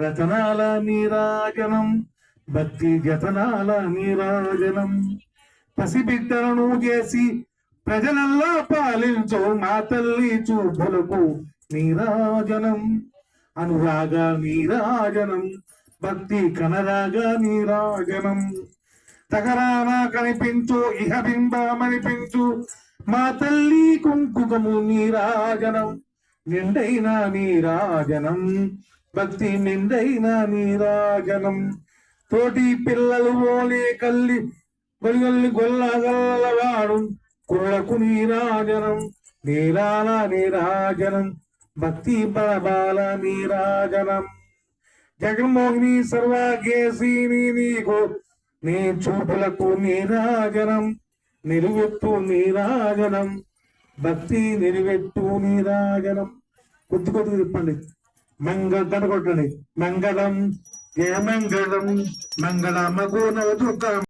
రతనాల నీరాజనం భక్తి జతనాల నీరాజనం. పసిబిడ్డలను చేసి ప్రజలల్లా పాలించు మా తల్లి చూపులకు నీరాజనం. అనురాగ నీరాజనం భక్తి కనరాగ నీరాజనం. తగరాన కనిపించు ఇహ బింబమనిపించు మా తల్లి కుంకుమము నీరాజనం. నిండైన నీరాజనం. భక్తి నిండైన నీరాజనం. తోటి పిల్లలు ఓలే కల్లి గొల్లి గొల్లగల్లవాడు. కుళ్ళకు నీరాజనం నీరాల నీరాజనం భక్తి బలబాల నీరాజనం. జగన్మోహిని సర్వాగేశిని నీకు నీ చూపులకు నీరాజనం నిలువెత్తు నీరాజనం. భక్తి నిలువెత్తు నీరాజనం. కొద్ది కొద్దిగా చెప్పండి. మంగళ కొట్టండి మంగళం ఏ మంగళం? మంగళ గోనవ నవదుర్గ.